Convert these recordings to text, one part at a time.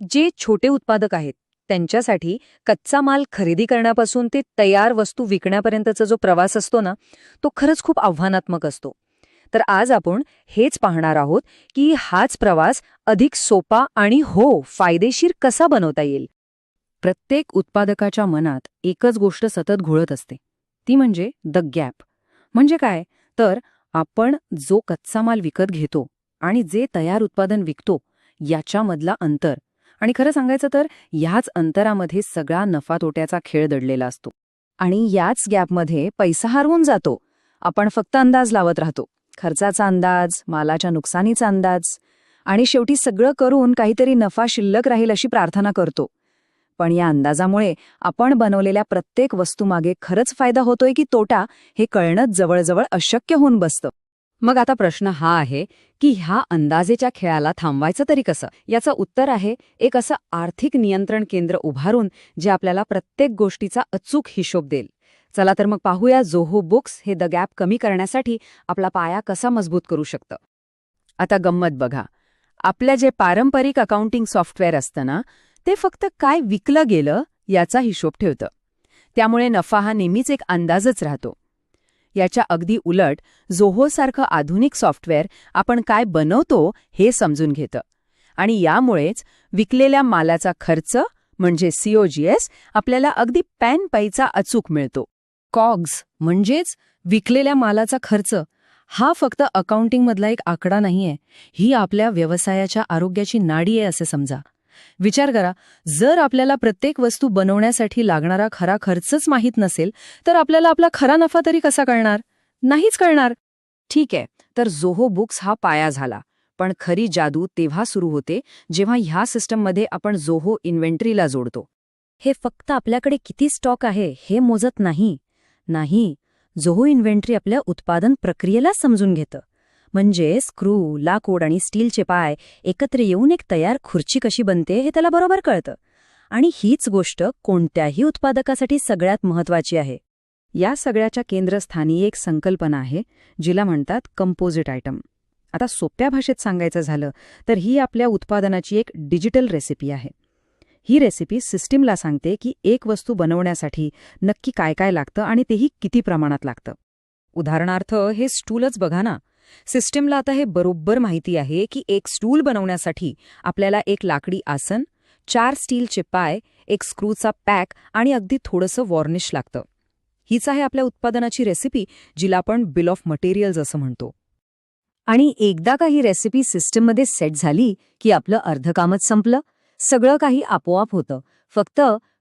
जे छोटे उत्पादक आहेत त्यांच्यासाठी कच्चा माल खरेदी करण्यापासून ते तयार वस्तू विकण्यापर्यंतचा जो प्रवास असतो ना तो खरंच खूप आव्हानात्मक असतो. तर आज आपण हेच पाहणार आहोत की हाच प्रवास अधिक सोपा आणि हो फायदेशीर कसा बनवता येईल. प्रत्येक उत्पादकाच्या मनात एकच गोष्ट सतत घोळत असते ती म्हणजे द गॅप म्हणजे काय? तर आपण जो कच्चा माल विकत घेतो आणि जे तयार उत्पादन विकतो याच्यामधला अंतर आणि खरं सांगायचं तर याच अंतरामध्ये सगळा नफा तोट्याचा खेळ दडलेला असतो. आणि याच गॅपमध्ये पैसा हरवून जातो. आपण फक्त अंदाज लावत राहतो. खर्चाचा अंदाज मालाच्या नुकसानीचा अंदाज. आणि शेवटी सगळं करून काहीतरी नफा शिल्लक राहील अशी प्रार्थना करतो. पण या अंदाजामुळे आपण बनवलेल्या प्रत्येक वस्तूमागे खरंच फायदा होतोय की तोटा हे कळणंच जवळजवळ अशक्य होऊन बसतं. मग आता प्रश्न हा आहे की ह्या अंदाजेच्या खेळाला थांबवायचं तरी कसं? याचं उत्तर आहे एक असं आर्थिक नियंत्रण केंद्र उभारून जे आपल्याला प्रत्येक गोष्टीचा अचूक हिशोब देईल. चला तर मग पाहूया जोहो बुक्स हे द गॅप कमी करण्यासाठी आपला पाया कसा मजबूत करू शकतं. आता गंमत बघा. आपल्या जे पारंपरिक अकाउंटिंग सॉफ्टवेअर असतं ना ते फक्त काय विकलं गेलं याचा हिशोब ठेवतं. त्यामुळे नफा हा नेहमीच एक अंदाजच राहतो. याच्या अगदी उलट जोहोसारखं आधुनिक सॉफ्टवेअर आपण काय बनवतो हे समजून घेतं. आणि यामुळेच विकलेल्या मालाचा खर्च म्हणजे सीओजीएस आपल्याला अगदी पॅन पैचा अचूक मिळतो. कॉग्स म्हणजेच विकलेल्या मालाचा खर्च हा फक्त अकाउंटिंगमधला एक आकडा नाहीये ही आपल्या व्यवसायाच्या आरोग्याची नाडी आहे असे समजा. विचार करा जर आपल्याला प्रत्येक वस्तू बनवण्यासाठी लागणारा खरा खर्चच माहीत नसेल तर आपल्याला आपला खरा नफा तरी कसा कळणार? नाहीच कळणार. ठीक आहे तर जोहो बुक्स हा पाया झाला. पण खरी जादू तेव्हा सुरू होते जेव्हा ह्या सिस्टममध्ये आपण जोहो इन्व्हेंटरीला जोडतो. हे फक्त आपल्याकडे किती स्टॉक आहे हे मोजत नाही. नाही जोहो इन्व्हेंटरी आपल्या उत्पादन प्रक्रियेला समजून घेतं. म्हणजे स्क्रू लाकूड आणि स्टीलचे पाय एकत्र येऊन एक तयार खुर्ची कशी बनते हे त्याला बरोबर कळतं. आणि हीच गोष्ट कोणत्याही उत्पादकासाठी सगळ्यात महत्वाची आहे. या सगळ्याच्या केंद्रस्थानी एक संकल्पना आहे जिला म्हणतात कंपोजिट आयटम आता सोप्या भाषेत सांगायचं झालं तर ही आपल्या उत्पादनाची एक डिजिटल रेसिपी आहे. ही रेसिपी सिस्टीमला सांगते की एक वस्तू बनवण्यासाठी नक्की काय काय लागतं आणि तेही किती प्रमाणात लागतं. उदाहरणार्थ हे स्टूलच बघा ना. सिस्टीमला आता हे बरोबर माहिती आहे की एक स्टूल बनवण्यासाठी आपल्याला एक लाकडी आसन चार स्टीलचे पाय एक स्क्रूचा पॅक आणि अगदी थोडंसं वॉर्निश लागतं. हीच आहे आपल्या उत्पादनाची रेसिपी जिला आपण बिल ऑफ मटेरियल्स असं म्हणतो. आणि एकदा का ही रेसिपी सिस्टममध्ये सेट झाली की आपलं अर्धकामच संपलं सगळं काही आपोआप होतं. फक्त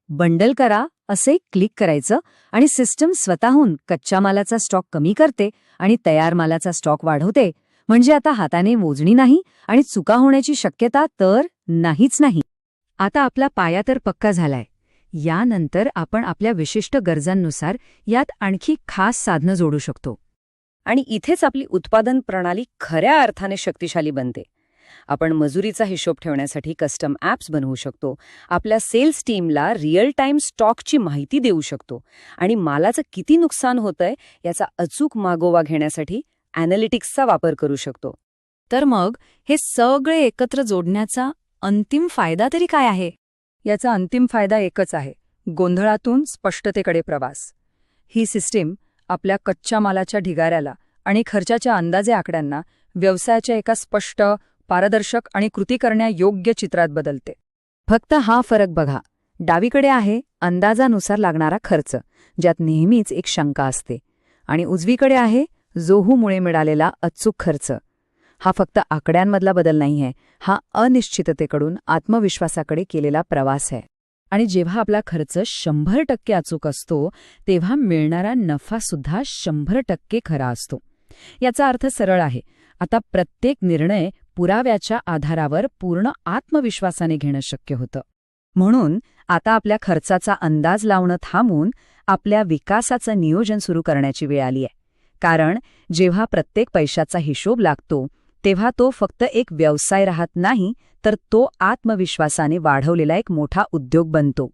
बंडल करा असे क्लिक करायचं आणि सिस्टम स्वतःहून कच्च्या मालाचा स्टॉक कमी करते आणि तयार मालाचा स्टॉक वाढवते. म्हणजे आता हाताने मोजणी नाही आणि चुका होण्याची शक्यता तर नाहीच नाही. आता आपला पाया तर पक्का झालाय. यानंतर आपण आपल्या विशिष्ट गरजांनुसार यात आणखी खास साधनं जोडू शकतो. आणि इथेच आपली उत्पादन प्रणाली खऱ्या अर्थाने शक्तिशाली बनते. आपण मजुरीचा हिशोब ठेवण्यासाठी कस्टम ॲप्स बनवू शकतो. आपल्या सेल्स टीमला रिअल टाईम स्टॉकची माहिती देऊ शकतो. आणि मालाचं किती नुकसान होतंय याचा अचूक मागोवा घेण्यासाठी ॲनालिटिक्सचा वापर करू शकतो. तर मग हे सगळे एकत्र जोडण्याचा अंतिम फायदा तरी काय आहे? याचा अंतिम फायदा एकच आहे. गोंधळातून स्पष्टतेकडे प्रवास. ही सिस्टीम आपल्या कच्च्या मालाच्या ढिगाऱ्याला आणि खर्चाच्या अंदाजे आकड्यांना व्यवसायाच्या एका स्पष्ट पारदर्शक आणि कृती करण्यायोग्य चित्रात बदलते. फक्त हा फरक बघा. डावीकडे आहे अंदाजानुसार लागणारा खर्च ज्यात नेहमीच एक शंका असते. आणि उजवीकडे आहे जोहूमुळे मिळालेला अचूक खर्च. हा फक्त आकड्यांमधला बदल नाहीये हा अनिश्चिततेकडून आत्मविश्वासाकडे केलेला प्रवास आहे. आणि जेव्हा आपला खर्च शंभर टक्के अचूक असतो तेव्हा मिळणारा नफासुद्धा शंभर टक्के खरा असतो. याचा अर्थ सरळ आहे. आता प्रत्येक निर्णय पुराव्याच्या आधारावर पूर्ण आत्मविश्वासाने घेणं शक्य होतं. म्हणून आता आपल्या खर्चाचा अंदाज लावणं थांबून आपल्या विकासाचं नियोजन सुरू करण्याची वेळ आली आहे. कारण जेव्हा प्रत्येक पैशाचा हिशोब लागतो तेव्हा तो फक्त एक व्यवसाय राहत नाही तर तो आत्मविश्वासाने वाढवलेला एक मोठा उद्योग बनतो.